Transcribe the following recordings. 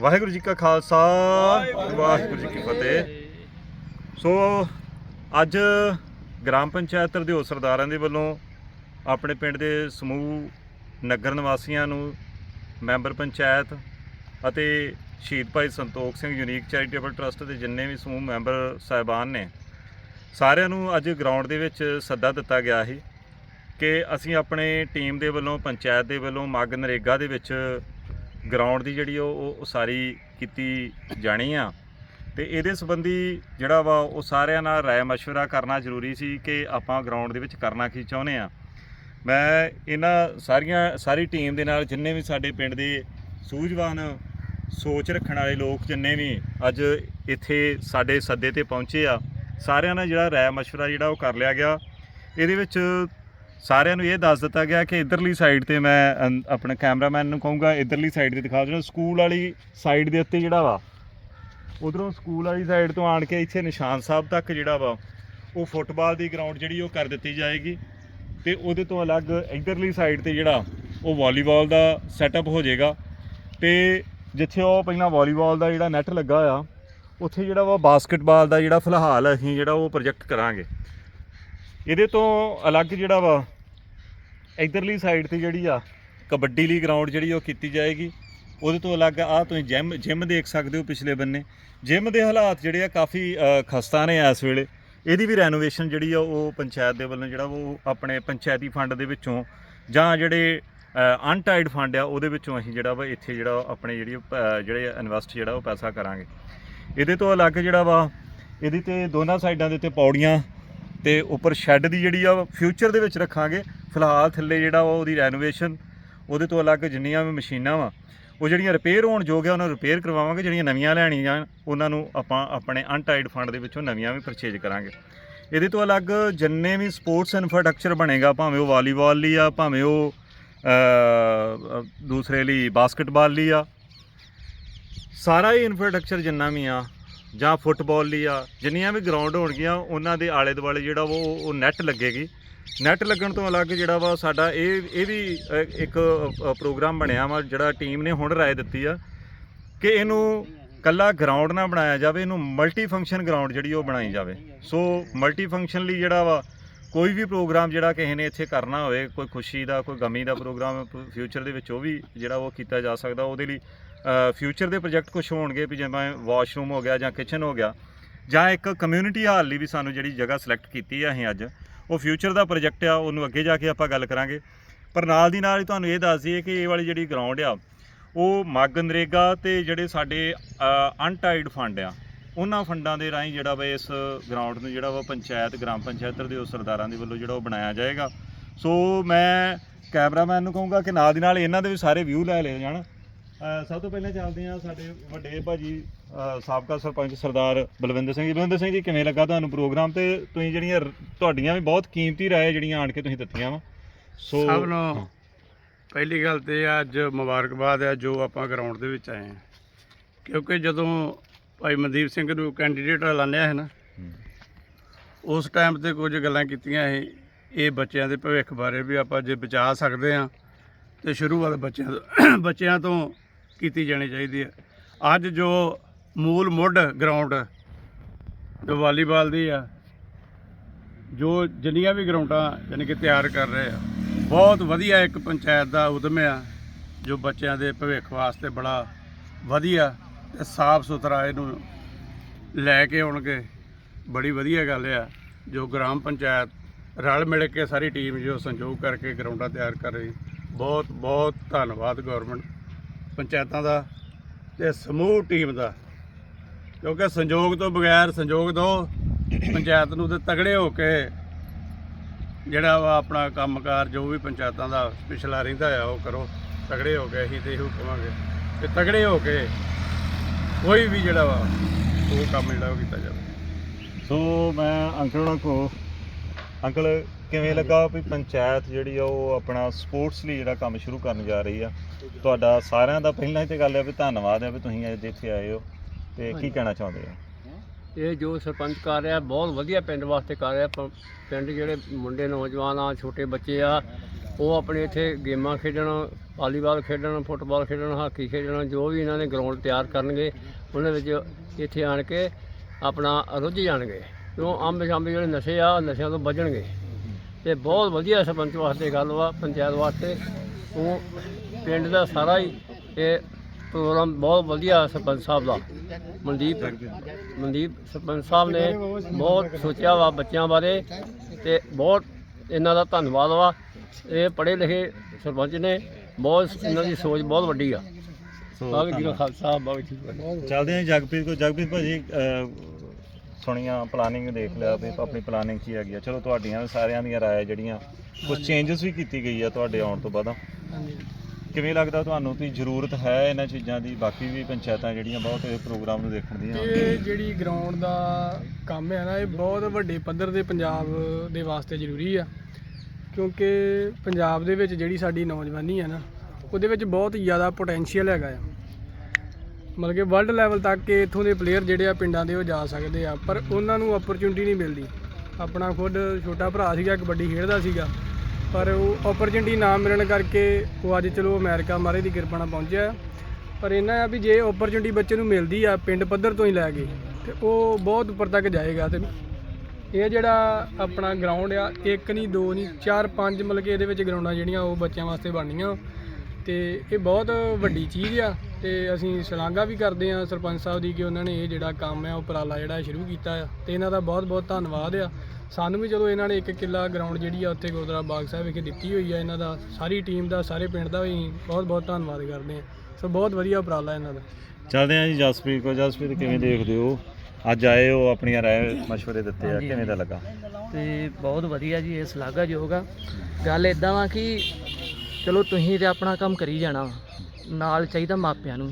ਵਾਹਿਗੁਰੂ ਜੀ ਕਾ ਖਾਲਸਾ, ਵਾਹਿਗੁਰੂ ਜੀ ਕੀ ਫਤਿਹ। ਸੋ ਅੱਜ ਗ੍ਰਾਮ ਪੰਚਾਇਤ ਤਰਦਿਓ ਸਰਦਾਰਾਂ ਦੇ ਵੱਲੋਂ ਆਪਣੇ ਪਿੰਡ ਦੇ ਸਮੂਹ ਨਗਰ ਨਿਵਾਸੀਆਂ ਨੂੰ ਮੈਂਬਰ ਪੰਚਾਇਤ ਅਤੇ Shaheed Bhai Santokh Singh unique charitable trust ਦੇ ਜਿੰਨੇ ਵੀ ਸਮੂਹ ਮੈਂਬਰ ਸਾਹਿਬਾਨ ਨੇ, ਸਾਰਿਆਂ ਨੂੰ ਅੱਜ ਗਰਾਊਂਡ ਦੇ ਵਿੱਚ ਸੱਦਾ ਦਿੱਤਾ ਗਿਆ ਸੀ ਕਿ ਅਸੀਂ ਆਪਣੇ ਟੀਮ ਦੇ ਵੱਲੋਂ, ਪੰਚਾਇਤ ਦੇ ਵੱਲੋਂ ਮੱਗ ਨਰੇਗਾ ਦੇ ਵਿੱਚ ਗਰਾਊਂਡ ਦੀ ਜਿਹੜੀ ਉਹ ਉਹ ਉਸਾਰੀ ਕੀਤੀ ਜਾਣੀ ਆ। ਤੇ ਇਹਦੇ ਸੰਬੰਧੀ ਜਿਹੜਾ ਵਾ, ਉਹ ਸਾਰਿਆਂ ਨਾਲ ਰਾਏ ਮਸ਼ਵਰਾ ਕਰਨਾ ਜ਼ਰੂਰੀ ਸੀ ਕਿ ਆਪਾਂ ਗਰਾਊਂਡ ਦੇ ਵਿੱਚ ਕਰਨਾ ਕੀ ਚਾਹੁੰਦੇ ਆ। ਮੈਂ ਇਹਨਾਂ ਸਾਰੀਆਂ, ਸਾਰੀ ਟੀਮ ਦੇ ਨਾਲ ਜਿੰਨੇ ਵੀ ਸਾਡੇ ਪਿੰਡ ਦੇ ਸੂਝਵਾਨ ਸੋਚ ਰੱਖਣ ਵਾਲੇ ਲੋਕ ਜਿੰਨੇ ਵੀ ਅੱਜ ਇੱਥੇ ਸਾਡੇ ਸੱਦੇ ਤੇ ਪਹੁੰਚੇ ਆ, ਸਾਰਿਆਂ ਨਾਲ ਜਿਹੜਾ ਰਾਏ ਮਸ਼ਵਰਾ ਜਿਹੜਾ ਉਹ ਕਰ ਲਿਆ ਗਿਆ। ਇਹਦੇ ਵਿੱਚ ਸਾਰਿਆਂ ਨੂੰ ਇਹ ਦੱਸ ਦਿੱਤਾ ਗਿਆ ਕਿ ਇਧਰਲੀ ਸਾਈਡ ਤੇ ਮੈਂ, ਅੰ- ਆਪਣੇ ਕੈਮਰਾਮੈਨ ਨੂੰ ਕਹੂੰਗਾ, ਇਧਰਲੀ ਸਾਈਡ ਤੇ ਦਿਖਾ ਦੇਣਾ ਸਕੂਲ ਵਾਲੀ ਸਾਈਡ ਦੇ ਉੱਤੇ ਜਿਹੜਾ ਵਾ, ਉਧਰੋਂ ਸਕੂਲ ਵਾਲੀ ਸਾਈਡ ਤੋਂ ਆਣ ਕੇ ਇੱਥੇ ਨਿਸ਼ਾਨ ਸਾਹਿਬ ਤੱਕ ਜਿਹੜਾ ਵਾ, ਉਹ ਫੁੱਟਬਾਲ ਦੀ ਗਰਾਊਂਡ ਜਿਹੜੀ ਉਹ ਕਰ ਦਿੱਤੀ ਜਾਏਗੀ ਤੇ ਉਹਦੇ ਤੋਂ ਅਲੱਗ ਇਧਰਲੀ ਸਾਈਡ ਤੇ ਜਿਹੜਾ, ਉਹ ਵਾਲੀਬਾਲ ਦਾ ਸੈਟਅਪ ਹੋ ਜਾਏਗਾ ਤੇ ਜਿੱਥੇ ਉਹ ਪਹਿਲਾਂ ਵਾਲੀਬਾਲ ਦਾ ਜਿਹੜਾ ਨੈਟ ਲੱਗਾ ਆ ਉੱਥੇ ਜਿਹੜਾ ਵਾ ਬਾਸਕਟਬਾਲ ਦਾ ਜਿਹੜਾ ਫਿਲਹਾਲ ਅਸੀਂ ਜਿਹੜਾ ਉਹ ਪ੍ਰੋਜੈਕਟ ਕਰਾਂਗੇ। ਇਹਦੇ ਤੋਂ ਅਲੱਗ ਜਿਹੜਾ ਵਾ ਇਧਰਲੀ ਸਾਈਡ ਤੇ ਜਿਹੜੀ ਆ ਕਬੱਡੀ ਲਈ ਗਰਾਊਂਡ ਜਿਹੜੀ ਉਹ ਕੀਤੀ ਜਾਏਗੀ। ਉਹਦੇ ਤੋਂ ਅਲੱਗ ਆ ਤੁਸੀਂ ਜਿਮ ਜਿਮ ਦੇਖ ਸਕਦੇ ਹੋ ਪਿਛਲੇ ਬੰਨੇ। ਜਿਮ ਦੇ ਹਾਲਾਤ ਜਿਹੜੇ ਆ ਕਾਫੀ ਖਸਤਾ ਨੇ ਇਸ ਵੇਲੇ। ਇਹਦੀ ਵੀ ਰੈਨੋਵੇਸ਼ਨ ਜਿਹੜੀ ਆ ਉਹ ਪੰਚਾਇਤ ਦੇ ਵੱਲੋਂ ਜਿਹੜਾ ਉਹ ਆਪਣੇ ਪੰਚਾਇਤੀ ਫੰਡ ਦੇ ਵਿੱਚੋਂ ਜਾਂ ਜਿਹੜੇ ਅਨਟਾਈਡ ਫੰਡ ਆ ਉਹਦੇ ਵਿੱਚੋਂ ਅਸੀਂ ਜਿਹੜਾ ਵਾ ਇੱਥੇ ਜਿਹੜਾ ਆਪਣੇ ਜਿਹੜੀ ਅ, ਜਿਹੜੇ ਇਨਵੈਸਟ ਜਿਹੜਾ ਉਹ ਪੈਸਾ ਕਰਾਂਗੇ। ਇਹਦੇ ਤੋਂ ਅਲੱਗ ਜਿਹੜਾ ਵਾ ਇਹਦੀ ਤੇ ਦੋਨਾਂ ਸਾਈਡਾਂ ਦੇ ਉੱਤੇ ਪੌੜੀਆਂ ਤੇ ਉੱਪਰ ਸ਼ੈੱਡ ਦੀ ਜਿਹੜੀ ਆ ਫਿਊਚਰ ਦੇ ਵਿੱਚ ਰੱਖਾਂਗੇ। ਫਿਲਹਾਲ ਥੱਲੇ ਜਿਹੜਾ ਵਾ ਉਹਦੀ ਰੈਨੋਵੇਸ਼ਨ ਉਹਦੇ ਤੋਂ ਅਲੱਗ ਜਿੰਨੀਆਂ ਵੀ ਮਸ਼ੀਨਾਂ ਵਾ, ਉਹ ਜਿਹੜੀਆਂ ਰਿਪੇਅਰ ਹੋਣ ਯੋਗ ਆ, ਉਹਨਾਂ ਨੂੰ ਰਿਪੇਅਰ ਕਰਵਾਵਾਂਗੇ, ਜਿਹੜੀਆਂ ਨਵੀਆਂ ਲੈਣੀਆਂ ਉਹਨਾਂ ਨੂੰ ਆਪਾਂ ਆਪਣੇ ਅਨਟਾਈਡ ਫੰਡ ਦੇ ਵਿੱਚੋਂ ਨਵੀਆਂ ਵੀ ਪਰਚੇਜ ਕਰਾਂਗੇ। ਇਹਦੇ ਤੋਂ ਅਲੱਗ ਜਿੰਨੇ ਵੀ ਸਪੋਰਟਸ ਇਨਫਰਾਸਟ੍ਰਕਚਰ ਬਣੇਗਾ, ਭਾਵੇਂ ਉਹ ਵਾਲੀਬਾਲ ਲਈ ਆ, ਭਾਵੇਂ ਉਹ ਦੂਸਰੇ ਲਈ ਬਾਸਕਟਬਾਲ ਲਈ ਆ, ਸਾਰਾ ਹੀ ਇਨਫਰਾਸਟ੍ਰਕਚਰ ਜਿੰਨਾ ਵੀ ਆ ਜਾਂ ਫੁੱਟਬਾਲ ਲਈ ਆ, ਜਿੰਨੀਆਂ ਵੀ ਗਰਾਊਂਡ ਹੋਣਗੀਆਂ, ਉਹਨਾਂ ਦੇ ਆਲੇ ਦੁਆਲੇ ਜਿਹੜਾ ਵਾ ਉਹ ਉਹ ਨੈਟ ਲੱਗੇਗੀ। ਨੈੱਟ ਲੱਗਣ ਤੋਂ ਅਲੱਗ ਜਿਹੜਾ ਵਾ ਸਾਡਾ ਇਹ ਇਹ ਵੀ ਇੱਕ ਪ੍ਰੋਗਰਾਮ ਬਣਿਆ ਵਾ, ਜਿਹੜਾ ਟੀਮ ਨੇ ਹੁਣ ਰਾਏ ਦਿੱਤੀ ਆ ਕਿ ਇਹਨੂੰ ਕੱਲਾ ਗਰਾਊਂਡ ਨਾ ਬਣਾਇਆ ਜਾਵੇ, ਇਹਨੂੰ ਮਲਟੀ ਫੰਕਸ਼ਨ ਗਰਾਊਂਡ ਜਿਹੜੀ ਉਹ ਬਣਾਈ ਜਾਵੇ। ਸੋ ਮਲਟੀ ਫੰਕਸ਼ਨ ਲਈ ਜਿਹੜਾ ਵਾ ਕੋਈ ਵੀ ਪ੍ਰੋਗਰਾਮ ਜਿਹੜਾ ਕਿਸੇ ਨੇ ਇੱਥੇ ਕਰਨਾ ਹੋਵੇ, ਕੋਈ ਖੁਸ਼ੀ ਦਾ, ਕੋਈ ਗਮੀ ਦਾ ਪ੍ਰੋਗਰਾਮ ਫਿਊਚਰ ਦੇ ਵਿੱਚ ਉਹ ਵੀ ਜਿਹੜਾ ਉਹ ਕੀਤਾ ਜਾ ਸਕਦਾ, ਉਹਦੇ ਲਈ ਫਿਊਚਰ ਦੇ ਪ੍ਰੋਜੈਕਟ ਕੁਝ ਹੋਣਗੇ ਵੀ ਜਿਵੇਂ ਵਾਸ਼ਰੂਮ ਹੋ ਗਿਆ ਜਾਂ ਕਿਚਨ ਹੋ ਗਿਆ ਜਾਂ ਇੱਕ ਕਮਿਊਨਿਟੀ ਹਾਲ ਲਈ ਵੀ ਸਾਨੂੰ ਜਿਹੜੀ ਜਗ੍ਹਾ ਸਿਲੈਕਟ ਕੀਤੀ ਆ ਅਸੀਂ ਅੱਜ, ਉਹ ਫਿਊਚਰ ਦਾ ਪ੍ਰੋਜੈਕਟ ਆ, ਉਹਨੂੰ ਅੱਗੇ ਜਾ ਕੇ ਆਪਾਂ ਗੱਲ ਕਰਾਂਗੇ। ਪਰ ਨਾਲ ਦੀ ਨਾਲ ਹੀ ਤੁਹਾਨੂੰ ਇਹ ਦੱਸ ਦਈਏ ਕਿ ਇਹ ਵਾਲੀ ਜਿਹੜੀ ਗਰਾਊਂਡ ਆ, ਉਹ ਮੱਗ ਨਰੇਗਾ ਤੇ ਜਿਹੜੇ ਸਾਡੇ ਅਨਟਾਈਡ ਫੰਡ ਆ, ਉਹਨਾਂ ਫੰਡਾਂ ਦੇ ਰਾਹੀਂ ਜਿਹੜਾ ਵਾ ਇਸ ਗਰਾਊਂਡ ਨੂੰ ਜਿਹੜਾ ਵਾ ਪੰਚਾਇਤ, ਗ੍ਰਾਮ ਪੰਚਾਇਤ ਦੇ ਉਹ ਸਰਦਾਰਾਂ ਦੇ ਵੱਲੋਂ ਜਿਹੜਾ ਉਹ ਬਣਾਇਆ ਜਾਏਗਾ। ਸੋ ਮੈਂ ਕੈਮਰਾਮੈਨ ਨੂੰ ਕਹੂੰਗਾ ਕਿ ਨਾਲ ਦੀ ਨਾਲ ਇਹਨਾਂ ਦੇ ਵੀ ਸਾਰੇ ਵਿਊ ਲੈ ਲਏ ਜਾਣ। ਅ, ਸਭ ਤੋਂ ਪਹਿਲਾਂ ਚੱਲਦੇ ਆ ਸਾਡੇ ਵੱਡੇ ਭਾਜੀ ਅ, ਸਾਬਕਾ ਸਰਪੰਚ ਸਰਦਾਰ ਬਲਵਿੰਦਰ ਸਿੰਘ ਜੀ ਬਲਵਿੰਦਰ ਸਿੰਘ ਜੀ ਕਿਵੇਂ ਲੱਗਾ ਤੁਹਾਨੂੰ ਪ੍ਰੋਗਰਾਮ ਤੇ ਤੁਸੀਂ ਜਿਹੜੀਆਂ ਰ- ਤੁਹਾਡੀਆਂ ਵੀ ਬਹੁਤ ਕੀਮਤੀ ਰਾਏ ਜਿਹੜੀਆਂ ਆਣ ਕੇ ਤੁਸੀਂ ਦਿੱਤੀਆਂ ਵਾ ਸੋ ਸਭ ਨੂੰ ਹਾਂ। ਪਹਿਲੀ ਗੱਲ ਤੇ ਇਹ ਆ ਅੱਜ ਮੁਬਾਰਕਬਾਦ ਹੈ ਜੋ ਆਪਾਂ ਗਰਾਊਂਡ ਦੇ ਵਿੱਚ ਆਏ ਹਾਂ ਕਿਉਂਕਿ ਜਦੋਂ ਭਾਈ ਮਨਦੀਪ ਸਿੰਘ ਨੂੰ ਕੈਂਡੀਡੇਟ ਐਲਾਨਿਆ ਹੈ ਨਾ ਹੂੰ। ਉਸ ਟਾਈਮ ਤੇ ਕੁਝ ਗੱਲਾਂ ਕੀਤੀਆਂ ਸੀ ਇਹ ਬੱਚਿਆਂ ਦੇ ਭਵਿੱਖ ਬਾਰੇ ਵੀ ਆਪਾਂ ਜੇ ਬਚਾ ਸਕਦੇ ਆ ਤੇ ਸ਼ੁਰੂਆਤ ਬੱਚਿਆਂ ਤੋਂ ਬੱਚਿਆਂ ਤੋਂ ਕੀਤੀ ਜਾਣੀ ਚਾਹੀਦੀ ਹੈ। ਅੱਜ ਜੋ ਮੂਲ ਮੁੱਢ ਗਰਾਊਂਡ ਜੋ ਵਾਲੀਬਾਲ ਦੀ ਆ, ਜੋ ਜਿੰਨੀਆਂ ਵੀ ਗਰਾਊਂਡਾਂ ਯਾਨੀ ਕਿ ਤਿਆਰ ਕਰ ਰਹੇ ਆ, ਬਹੁਤ ਵਧੀਆ ਇੱਕ ਪੰਚਾਇਤ ਦਾ ਉਦਮ ਆ, ਜੋ ਬੱਚਿਆਂ ਦੇ ਭਵਿੱਖ ਵਾਸਤੇ ਬੜਾ ਵਧੀਆ ਤੇ ਸਾਫ਼ ਸੁਥਰਾ ਇਹਨੂੰ ਲੈ ਕੇ ਆਉਣਗੇ। ਬੜੀ ਵਧੀਆ ਗੱਲ ਆ, ਜੋ ਗ੍ਰਾਮ ਪੰਚਾਇਤ ਰਲ ਮਿਲ ਕੇ ਸਾਰੀ ਟੀਮ ਜੋ ਸੰਯੋਗ ਕਰਕੇ ਗਰਾਊਂਡਾਂ ਤਿਆਰ ਕਰ ਰਹੀ ਬਹੁਤ ਬਹੁਤ ਧੰਨਵਾਦ ਗਵਰਨਮੈਂਟ ਪੰਚਾਇਤਾਂ ਦਾ ਤੇ ਸਮੂਹ ਟੀਮ ਦਾ। ਕਿਉਂਕਿ ਸੰਯੋਗ ਤੋਂ ਬਗੈਰ ਸੰਯੋਗ ਦੋ, ਪੰਚਾਇਤ ਨੂੰ ਤੇ ਤਗੜੇ ਹੋ ਕੇ ਜਿਹੜਾ ਵਾ ਆਪਣਾ ਕੰਮਕਾਰ ਜੋ ਵੀ ਪੰਚਾਇਤਾਂ ਦਾ ਪਿਛਲਾ ਰਹਿੰਦਾ ਆ, ਉਹ ਕਰੋ। ਤਗੜੇ ਹੋ ਕੇ ਅਸੀਂ ਤੇ ਇਹੋ ਕਵਾਂਗੇ ਕਿ ਤਗੜੇ ਹੋ ਕੇ ਕੋਈ ਵੀ ਜਿਹੜਾ ਵਾ, ਉਹ ਕੰਮ ਜਿਹੜਾ ਉਹ ਕੀਤਾ ਜਾਵੇ। ਸੋ ਮੈਂ ਅੰਕਲ ਉਹਨਾਂ ਕੋ ਅੰਕਲ ਕਿਵੇਂ ਲੱਗਾ ਵੀ ਪੰਚਾਇਤ ਜਿਹੜੀ ਆ ਉਹ ਆਪਣਾ ਸਪੋਰਟਸ ਲਈ ਜਿਹੜਾ ਕੰਮ ਸ਼ੁਰੂ ਕਰਨ ਜਾ ਰਹੀ ਆ? ਤੁਹਾਡਾ ਸਾਰਿਆਂ ਦਾ ਪਹਿਲਾਂ ਹੀ ਤੇ ਗੱਲ ਹੈ ਵੀ ਧੰਨਵਾਦ ਹੈ ਵੀ ਤੁਸੀਂ ਅੱਜ ਇੱਥੇ ਆਏ ਹੋ। ਤੇ ਕੀ ਕਹਿਣਾ ਚਾਹੁੰਦੇ ਹੋ? ਇਹ ਜੋ ਸਰਪੰਚ ਕਰ ਰਿਹਾ ਬਹੁਤ ਵਧੀਆ ਪਿੰਡ ਵਾਸਤੇ ਕਰ ਰਿਹਾ। ਪ- ਪਿੰਡ ਜਿਹੜੇ ਮੁੰਡੇ ਨੌਜਵਾਨ ਆ ਛੋਟੇ ਬੱਚੇ ਆ ਉਹ ਆਪਣੇ ਇੱਥੇ ਗੇਮਾਂ ਖੇਡਣ ਵਾਲੀਬਾਲ ਖੇਡਣ ਫੁੱਟਬਾਲ ਖੇਡਣ ਹਾਕੀ ਖੇਡਣ ਜੋ ਵੀ ਇਹਨਾਂ ਨੇ ਗਰਾਊਂਡ ਤਿਆਰ ਕਰਨਗੇ ਉਹਨਾਂ ਵਿੱਚ ਇੱਥੇ ਆਣ ਕੇ ਆਪਣਾ ਰੁੱਝ ਜਾਣਗੇ। ਕਿਉਂ? ਅੰਬ ਸ਼ੰਬ ਜਿਹੜੇ ਨਸ਼ੇ ਆ ਨਸ਼ਿਆਂ ਤੋਂ ਬਚਣਗੇ। ਤੇ ਬਹੁਤ ਵਧੀਆ ਸਰਪੰਚ ਵਾਸਤੇ ਗੱਲ ਵਾ ਪੰਚਾਇਤ ਵਾਸਤੇ। ਉਹ ਪਿੰਡ ਦਾ ਸਾਰਾ ਹੀ ਇਹ ਪ੍ਰੋਗਰਾਮ ਬਹੁਤ ਵਧੀਆ ਸਰਪੰਚ ਸਾਹਿਬ ਦਾ। ਮਨਦੀਪ ਮਨਦੀਪ ਸਰਪੰਚ ਸਾਹਿਬ ਨੇ ਬਹੁਤ ਸੋਚਿਆ ਵਾ ਬੱਚਿਆਂ ਬਾਰੇ ਤੇ ਬਹੁਤ ਇਹਨਾਂ ਦਾ ਧੰਨਵਾਦ ਵਾ। ਇਹ ਪੜ੍ਹੇ ਲਿਖੇ ਸਰਪੰਚ ਨੇ ਬਹੁਤ ਇਹਨਾਂ ਦੀ ਸੋਚ ਬਹੁਤ ਵੱਡੀ ਆ। ਬਾਗ ਜੀ ਦਾ ਖਾਲਸਾ ਬਾਗ ਚੱਲਦੇ ਹਾਂ ਜਗਪ੍ਰੀਤ ਕੋ ਜਗਪ੍ਰੀਤ ਭਾਜੀ ਅਹ, ਸੁਣੀਆਂ ਪਲਾਨਿੰਗ ਦੇਖ ਲਿਆ ਵੀ ਆਪਣੀ ਪਲਾਨਿੰਗ ਕੀ ਹੈਗੀ ਆ। ਚਲੋ ਤੁਹਾਡੀਆਂ ਵੀ ਸਾਰਿਆਂ ਦੀਆਂ ਰਾਏ ਜਿਹੜੀਆਂ ਕੁਝ ਚੇਂਜਸ ਵੀ ਕੀਤੀ ਗਈ ਆ ਤੁਹਾਡੇ ਆਉਣ ਤੋਂ ਬਾਅਦ। ਕਿਵੇਂ ਲੱਗਦਾ ਤੁਹਾਨੂੰ ਕਿ ਜ਼ਰੂਰਤ ਹੈ ਇਹਨਾਂ ਚੀਜ਼ਾਂ ਦੀ? ਬਾਕੀ ਵੀ ਪੰਚਾਇਤਾਂ ਜਿਹੜੀਆਂ ਬਹੁਤ ਇਹ ਪ੍ਰੋਗਰਾਮ ਨੂੰ ਦੇਖਣ ਦੀਆਂ। ਇਹ ਜਿਹੜੀ ਗਰਾਊਂਡ ਦਾ ਕੰਮ ਹੈ ਨਾ ਇਹ ਬਹੁਤ ਵੱਡੇ ਪੱਧਰ ਦੇ ਪੰਜਾਬ ਦੇ ਵਾਸਤੇ ਜ਼ਰੂਰੀ ਆ। ਕਿਉਂਕਿ ਪੰਜਾਬ ਦੇ ਵਿੱਚ ਜਿਹੜੀ ਸਾਡੀ ਨੌਜਵਾਨੀ ਹੈ ਨਾ ਉਹਦੇ ਵਿੱਚ ਬਹੁਤ ਜ਼ਿਆਦਾ ਪੋਟੈਂਸ਼ੀਅਲ ਹੈਗਾ ਆ। ਮਤਲਬ ਕਿ ਵਰਲਡ ਲੈਵਲ ਤੱਕ ਇੱਥੋਂ ਦੇ ਪਲੇਅਰ ਜਿਹੜੇ ਆ ਪਿੰਡਾਂ ਦੇ ਉਹ ਜਾ ਸਕਦੇ ਆ, ਪਰ ਉਹਨਾਂ ਨੂੰ ਓਪਰਚੁਨਿਟੀ ਨਹੀਂ ਮਿਲਦੀ। ਆਪਣਾ ਖੁਦ ਛੋਟਾ ਭਰਾ ਸੀਗਾ, ਕਬੱਡੀ ਖੇਡਦਾ ਸੀਗਾ, ਪਰ ਉਹ ਓਪਰਚੁਨਿਟੀ ਨਾ ਮਿਲਣ ਕਰਕੇ ਉਹ ਅੱਜ ਚਲੋ ਅਮਰੀਕਾ ਮਾਰੇ ਦੀ ਕਿਰਪਾ ਨਾਲ ਪਹੁੰਚਿਆ। ਪਰ ਇਹਨਾਂ ਆ ਵੀ ਜੇ ਓਪਰਚੁਨਿਟੀ ਬੱਚੇ ਨੂੰ ਮਿਲਦੀ ਆ ਪਿੰਡ ਪੱਧਰ ਤੋਂ ਹੀ ਲੈ ਕੇ, ਤੇ ਉਹ ਬਹੁਤ ਉੱਪਰ ਤੱਕ ਜਾਏਗਾ। ਤੇ ਇਹ ਜਿਹੜਾ ਆਪਣਾ ਗਰਾਊਂਡ ਆ, ਇੱਕ ਨਹੀਂ ਦੋ ਨਹੀਂ ਚਾਰ, ਪੰਜ ਮਤਲਬ ਕਿ ਇਹਦੇ ਵਿੱਚ ਗਰਾਊਂਡਾਂ ਜਿਹੜੀਆਂ ਉਹ ਬੱਚਿਆਂ ਵਾਸਤੇ ਬਣਨੀਆਂ। ਤੇ ਇਹ ਬਹੁਤ ਵੱਡੀ ਚੀਜ਼ ਆ। ਤੇ ਅਸੀਂ ਸ਼ਲਾਘਾ ਵੀ ਕਰਦੇ ਆ ਸਰਪੰਚ ਸਾਹਿਬ ਦੀ ਕਿ ਉਹਨਾਂ ਨੇ ਇਹ ਜਿਹੜਾ ਕੰਮ ਆ ਉਪਰਾਲਾ ਜਿਹੜਾ ਸ਼ੁਰੂ ਕੀਤਾ ਆ। ਤੇ ਇਹਨਾਂ ਦਾ ਬਹੁਤ ਬਹੁਤ ਧੰਨਵਾਦ ਆ। ਸਾਨੂੰ ਵੀ ਚਲੋ ਇਹਨਾਂ ਨੇ ਇੱਕ ਕਿੱਲਾ ਗਰਾਊਂਡ ਜਿਹੜੀ ਆ ਉੱਥੇ ਗੁਰਦੁਆਰਾ ਬਾਗ ਸਾਹਿਬ ਵਿਖੇ ਦਿੱਤੀ ਹੋਈ ਆ। ਇਹਨਾਂ ਦਾ ਸਾਰੀ ਟੀਮ ਦਾ ਸਾਰੇ ਪਿੰਡ ਦਾ ਵੀ ਬਹੁਤ ਬਹੁਤ ਧੰਨਵਾਦ ਕਰਦੇ ਆ ਸੋ ਬਹੁਤ ਵਧੀਆ ਉਪਰਾਲਾ ਇਹਨਾਂ ਦਾ। ਚੱਲਦੇ ਹਾਂ ਜੀ ਜਸਪ੍ਰੀਤ ਕੋ ਜਸਪ੍ਰੀਤ ਕਿਵੇਂ ਦੇਖਦੇ ਹੋ? ਅੱਜ ਆਏ ਹੋ ਆਪਣੀਆਂ ਰਾਏ ਮਸ਼ਵਰੇ ਦਿੱਤੇ ਆ। ਕਿਵੇਂ ਦਾ ਲੱਗਾ? ਤੇ ਬਹੁਤ ਵਧੀਆ ਜੀ ਇਹ ਸ਼ਲਾਘਾਯੋਗ ਆ। ਗੱਲ ਇਦਾਂ ਵਾ ਕਿ ਚਲੋ ਤੁਸੀਂ ਤੇ ਆਪਣਾ ਕੰਮ ਕਰੀ ਜਾਣਾ ਵਾ। ਨਾਲ ਚਾਹੀਦਾ ਮਾਪਿਆਂ ਨੂੰ।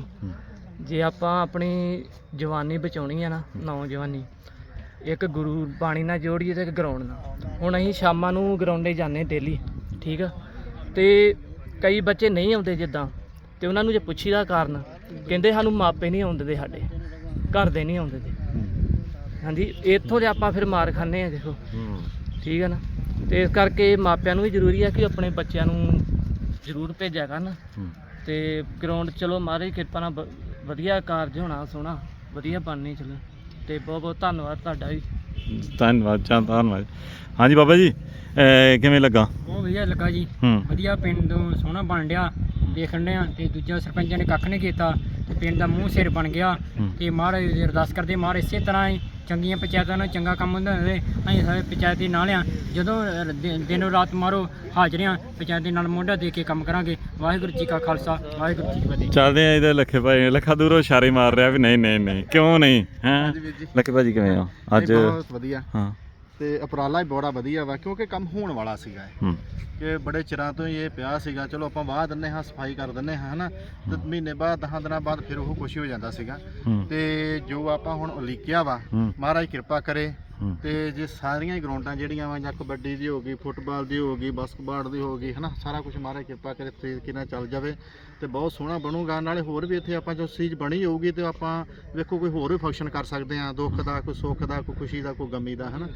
ਜੇ ਆਪਾਂ ਆਪਣੀ ਜਵਾਨੀ ਬਚਾਉਣੀ ਆ ਨਾ ਨੌਜਵਾਨੀ ਇੱਕ ਗੁਰੂ ਬਾਣੀ ਨਾਲ ਜੋੜੀਏ ਤੇ ਇੱਕ ਗਰਾਊਂਡ ਨਾਲ। ਹੁਣ ਅਸੀਂ ਸ਼ਾਮਾਂ ਨੂੰ ਗਰਾਊਂਡੇ ਜਾਂਦੇ ਡੇਲੀ ਠੀਕ ਆ? ਤੇ ਕਈ ਬੱਚੇ ਨਹੀਂ ਆਉਂਦੇ ਜਿੱਦਾਂ ਤੇ ਉਹਨਾਂ ਨੂੰ ਜੇ ਪੁੱਛੀਦਾ ਕਾਰਨ ਕਹਿੰਦੇ ਸਾਨੂੰ ਮਾਪੇ ਨਹੀਂ ਆਉਂਦੇ ਦੇ ਸਾਡੇ ਘਰ ਦੇ ਨਹੀਂ ਆਉਂਦੇ। ਦੇ ਹਾਂਜੀ ਇੱਥੋਂ ਦੇ ਆਪਾਂ ਫਿਰ ਮਾਰ ਖਾਂਦੇ ਆ ਦੇਖੋ। ਹੂੰ। ਠੀਕ ਹੈ ਨਾ? ਤੇ ਇਸ ਕਰਕੇ ਮਾਪਿਆਂ ਨੂੰ ਵੀ ਜ਼ਰੂਰੀ ਹੈ ਕਿ ਆਪਣੇ ਬੱਚਿਆਂ ਨੂੰ ਜ਼ਰੂਰ ਭੇਜਿਆ ਕਰਨ। ਹੂੰ। ਤੇ ਗਰਾਊਂਡ ਚਲੋ ਮਹਾਰਾਜ ਦੀ ਕਿਰਪਾ ਨਾਲ ਵ- ਵਧੀਆ ਕਾਰਜ ਹੋਣਾ ਸੋਹਣਾ ਵਧੀਆ ਬਣਨੀ ਚਲੋ। ਤੇ ਬਹੁਤ ਬਹੁਤ ਧੰਨਵਾਦ ਤੁਹਾਡਾ ਵੀ। ਧੰਨਵਾਦ ਚਾ ਧੰਨਵਾਦ। ਹਾਂਜੀ ਬਾਬਾ ਜੀ ਅਹ, ਕਿਵੇਂ ਲੱਗਾ? ਬਹੁਤ ਵਧੀਆ ਲੱਗਾ ਜੀ। ਹੂੰ। ਵਧੀਆ ਪਿੰਡ ਤੋਂ ਸੋਹਣਾ ਬਣ ਡਿਆ ਦੇਖਣ ਡਿਆ ਤੇ ਦੂਜਾ ਸਰਪੰਚ ਨੇ ਕੱਖ ਨਹੀਂ ਕੀਤਾ। ਤੇ ਪਿੰਡ ਦਾ ਮੂੰਹ ਸਿਰ ਬਣ ਗਿਆ ਹੂੰ। ਤੇ ਮਹਾਰਾਜ ਦੀ ਅਰਦਾਸ ਕਰਦੇ ਮਹਾਰਾਜ ਇਸੇ ਤਰ੍ਹਾਂ ਹੀ ਚੰਗੀਆਂ ਪੰਚਾਇਤਾਂ ਨਾਲ ਚੰਗਾ ਕੰਮ ਹੁੰਦਾ ਰਹੇ ਅਸੀਂ ਸਾਰੇ ਪੰਚਾਇਤ ਨਾਲ ਆ ਜਦੋਂ ਦਿਨੋਂ ਰਾਤ ਮਾਰੋ ਹਾਜ਼ਰੀਆਂ ਪੰਚਾਇਤ ਨਾਲ ਮੋਢਾ ਦੇ ਕੇ ਕੰਮ ਕਰਾਂਗੇ। ਵਾਹਿਗੁਰੂ ਜੀ ਕਾ ਖਾਲਸਾ ਵਾਹਿਗੁਰੂ ਜੀ ਕੀ ਫਤਿਹ। ਚੱਲਦੇ ਆ ਇਹਦੇ ਲੱਖੇ ਭਾਈ ਲੱਖਾ ਦੂਰੋਂ ਇਸ਼ਾਰੇ ਮਾਰ ਰਿਹਾ ਵੀ ਨਹੀਂ ਨਹੀਂ ਨਹੀਂ ਕਿਉਂ ਨਹੀਂ ਹੈ? ਲੱਖੇ ਭਾਜੀ ਕਿਵੇਂ ਆ ਅੱਜ ਬਹੁਤ ਵਧੀਆ। ਹਾਂ। ਤੇ ਉਪਰਾਲਾ ਹੀ ਬੜਾ ਵਧੀਆ ਵਾ ਕਿਉਂਕਿ ਕੰਮ ਹੋਣ ਵਾਲਾ ਸੀਗਾ ਇਹ। ਹੂੰ। ਕਿ ਬੜੇ ਚਿਰਾਂ ਤੋਂ ਹੀ ਇਹ ਪਿਆ ਸੀਗਾ ਚਲੋ ਆਪਾਂ ਵਾਹ ਦਿੰਨੇ ਹਾਂ ਸਫ਼ਾਈ ਕਰ ਦਿੰਨੇ ਹਾਂ ਹਨਾ। ਤੇ ਮਹੀਨੇ ਬਾਅਦ ਦਹਾਂ ਦਿਨਾਂ ਬਾਅਦ ਫਿਰ ਉਹ ਕੁਛ ਹੀ ਜਾਂਦਾ ਸੀਗਾ। ਹੂੰ। ਤੇ ਜੋ ਆਪਾਂ ਹੁਣ ਉਲੀਕਿਆ ਵਾ ਹੂੰ। ਮਹਾਰਾਜ ਕਿਰਪਾ ਕਰੇ ਤੇ ਜੇ ਸਾਰੀਆਂ ਹੀ ਗਰਾਊਂਡਾਂ ਜਿਹੜੀਆਂ ਵਾ ਜਾਂ ਕਬੱਡੀ ਦੀ ਹੋ ਗਈ ਫੁੱਟਬਾਲ ਦੀ ਹੋ ਗਈ ਬਾਸਕਟਬਾਲ ਦੀ ਹੋ ਗਈ ਹਨਾ ਸਾਰਾ ਕੁਝ ਮਹਾਰਾਜ ਕਿਰਪਾ ਕਰੇ ਤਰੀਕੇ ਨਾਲ ਚੱਲ ਜਾਵੇ ਤੇ ਬਹੁਤ ਸੋਹਣਾ ਬਣੂਗਾ। ਨਾਲੇ ਹੋਰ ਵੀ ਇੱਥੇ ਆਪਾਂ ਜੋ ਚੀਜ਼ ਬਣੀ ਹੋਊਗੀ ਤੇ ਆਪਾਂ ਵੇਖੋ ਕੋਈ ਹੋਰ ਵੀ ਫੰਕਸ਼ਨ ਕਰ ਸਕਦੇ ਆ ਦੁੱਖ ਦਾ ਕੋਈ ਸੁੱਖ ਦਾ ਕੋਈ ਖੁਸ਼ੀ ਦਾ ਕੋਈ ਗਮੀ ਦਾ ਹਨਾ।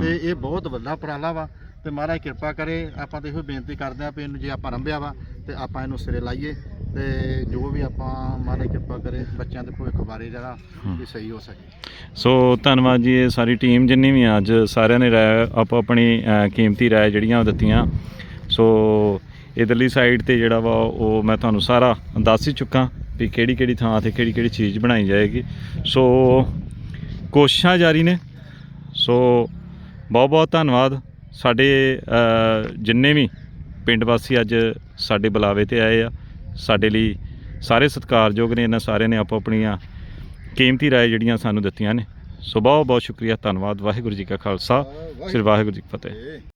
ਤੇ ਇਹ ਬਹੁਤ ਵੱਡਾ ਉਪਰਾਲਾ ਵਾ ਤੇ ਮਹਾਰਾਜ ਕਿਰਪਾ ਕਰੇ ਆਪਾਂ ਤੇ ਇਹੋ ਬੇਨਤੀ ਕਰਦੇ ਆ ਵੀ ਇਹਨੂੰ ਜੇ ਆਪਾਂ ਰੰਭਿਆ ਵਾ ਤੇ ਆਪਾਂ ਇਹਨੂੰ ਸਿਰੇ ਲਾਈਏ। ਤੇ ਜੋ ਵੀ ਆਪਾਂ ਮਹਾਰਾਜ ਕਿਰਪਾ ਕਰੇ ਬੱਚਿਆਂ ਦੇ ਭਵਿੱਖ ਬਾਰੇ ਜਿਹੜਾ ਵੀ ਸਹੀ ਹੋ ਸਕੇ। ਸੋ ਧੰਨਵਾਦ ਜੀ ਇਹ ਸਾਰੀ ਟੀਮ ਜਿੰਨੀ ਵੀ ਅੱਜ ਸਾਰਿਆਂ ਨੇ ਰਾਏ ਆਪੋ ਆਪਣੀ ਅਹ, ਕੀਮਤੀ ਰਾਏ ਜਿਹੜੀਆਂ ਉਹ ਦਿੱਤੀਆਂ। ਸੋ ਇਧਰਲੀ ਸਾਈਡ ਤੇ ਜਿਹੜਾ ਵਾ ਉਹ ਮੈਂ ਤੁਹਾਨੂੰ ਸਾਰਾ ਦੱਸ ਹੀ ਚੁੱਕਾ ਵੀ ਕਿਹੜੀ ਕਿਹੜੀ ਥਾਂ ਤੇ ਕਿਹੜੀ ਕਿਹੜੀ ਚੀਜ਼ ਬਣਾਈ ਜਾਏਗੀ। ਸੋ ਕੋਸ਼ਿਸ਼ਾਂ ਜਾਰੀ ਨੇ। ਸੋ ਬਹੁਤ ਬਹੁਤ ਧੰਨਵਾਦ। ਸਾਡੇ ਜਿੰਨੇ ਵੀ ਪਿੰਡ ਵਾਸੀ ਅੱਜ ਸਾਡੇ ਬੁਲਾਵੇ ਤੇ ਆਏ ਆ ਸਾਡੇ ਲਈ ਸਾਰੇ ਸਤਿਕਾਰਯੋਗ ਨੇ, ਇਹਨਾਂ ਸਾਰਿਆਂ ਨੇ ਆਪੋ ਆਪਣੀਆਂ ਕੀਮਤੀ ਰਾਏ ਜਿਹੜੀਆਂ ਸਾਨੂੰ ਦਿੱਤੀਆਂ ਨੇ। ਸੋ ਬਹੁਤ ਬਹੁਤ ਸ਼ੁਕਰੀਆ, ਧੰਨਵਾਦ, ਵਾਹਿਗੁਰੂ ਜੀ ਕਾ ਖਾਲਸਾ, ਸ੍ਰੀ ਵਾਹਿਗੁਰੂ ਜੀ ਕੀ ਫਤਿਹ।